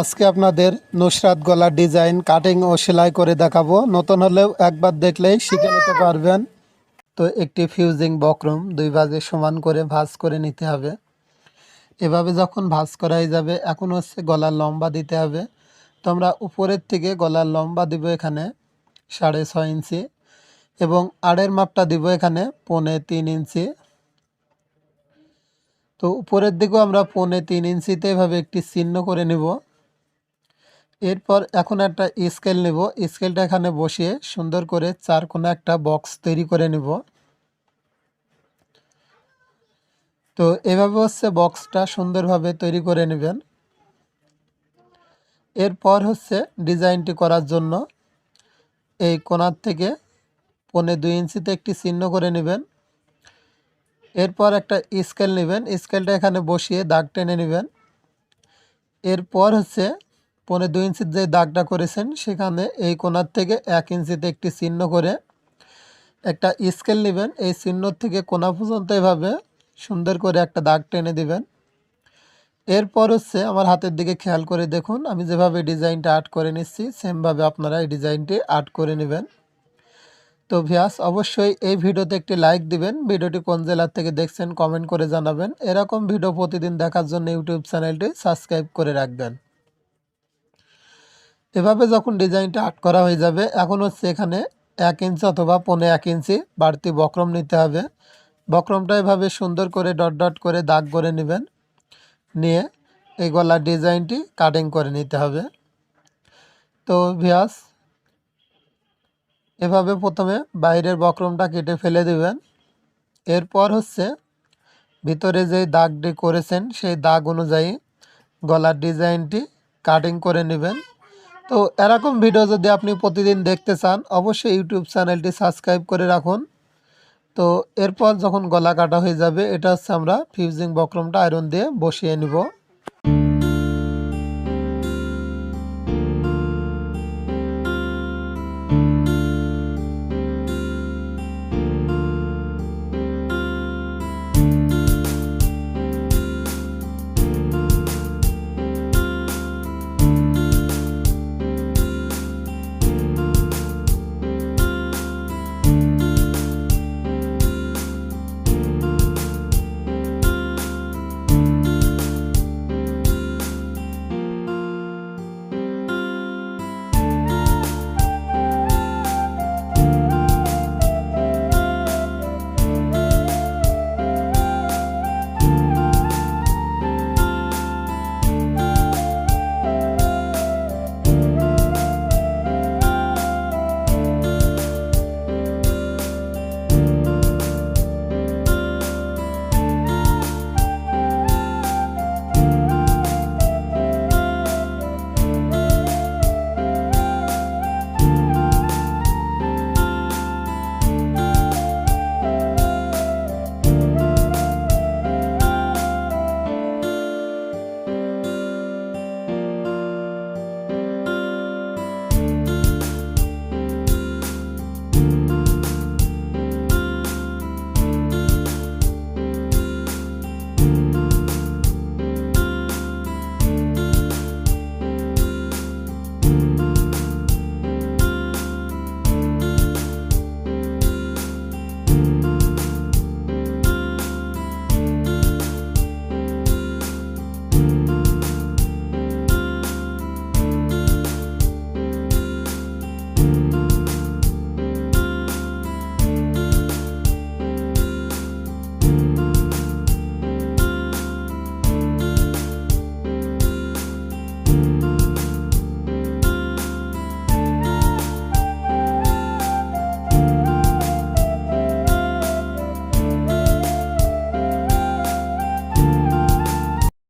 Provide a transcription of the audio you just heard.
আজকে আপনাদের নুসরাত গলার ডিজাইন কাটিং ও সেলাই করে দেখাবো। নতুন হলেও একবার দেখলেই শিখে নিতে পারবেন। তো একটি ফিউজিং বক্রম দুই ভাজে সমান করে ভাঁজ করে নিতে হবে। এভাবে যখন ভাঁজ করাই যাবে এখন হচ্ছে গলার লম্বা দিতে হবে। তো আমরা উপরের থেকে গলার লম্বা দিব এখানে সাড়ে ছয় ইঞ্চি এবং আড়ের মাপটা দিব এখানে পৌনে তিন ইঞ্চি। তো উপরের দিকেও আমরা পৌনে তিন ইঞ্চিতে এভাবে একটি চিহ্ন করে নিব। এরপর এখন একটা স্কেল নেব। স্কেলটা এখানে বসিয়ে সুন্দর করে চার কোনো একটা বক্স তৈরি করে নেব। তো এভাবে হচ্ছে বক্সটা সুন্দরভাবে তৈরি করে নেবেন। এরপর হচ্ছে ডিজাইনটি করার জন্য এই কোনার থেকে পনে দুই ইঞ্চিতে একটি চিহ্ন করে নেবেন। এরপর একটা স্কেল নেবেন। স্কেলটা এখানে বসিয়ে দাগ টেনে নেবেন। এরপর হচ্ছে পনে দুই ইঞ্চির যে দাগটা করেছেন, সেখানে এই কোনার থেকে এক ইঞ্চিতে একটি চিহ্ন করে একটা স্কেল নেবেন। এই চিহ্ন থেকে কোনা পর্যন্ত এভাবে সুন্দর করে একটা দাগ টেনে দিবেন। এরপর হচ্ছে আমার হাতের দিকে খেয়াল করে দেখুন, আমি যেভাবে ডিজাইনটা আর্ট করে নিচ্ছি, সেমভাবে আপনারা এই ডিজাইনটি আর্ট করে নেবেন। তো ভিয়াস, অবশ্যই এই ভিডিওতে একটি লাইক দিবেন। ভিডিওটি কোন জেলার থেকে দেখছেন কমেন্ট করে জানাবেন। এরকম ভিডিও প্রতিদিন দেখার জন্য ইউটিউব চ্যানেলটি সাবস্ক্রাইব করে রাখবেন। এভাবে যখন ডিজাইনটা আর্ট করা হয়ে যাবে, এখন হচ্ছে এখানে এক ইঞ্চি অথবা পনে এক ইঞ্চি বাড়তি বক্রম নিতে হবে। বক্রমটা এভাবে সুন্দর করে ডট ডট করে দাগ করে নেবেন। নিয়ে এই গলার ডিজাইনটি কাটিং করে নিতে হবে। তো ভিয়াস এভাবে প্রথমে বাইরের বক্রমটা কেটে ফেলে দেবেন। এরপর হচ্ছে ভিতরে যে দাগটি করেছেন, সেই দাগ অনুযায়ী গলার ডিজাইনটি কাটিং করে নেবেন। তো এরকম ভিডিও যদি আপনি প্রতিদিন দেখতে চান, অবশ্যই ইউটিউব চ্যানেলটি সাবস্ক্রাইব করে রাখুন। তো এরপর যখন গলা কাটা হয়ে যাবে, এটা হচ্ছে আমরা ফিউজিং বক্রমটা আয়রন দিয়ে বসিয়ে নিব।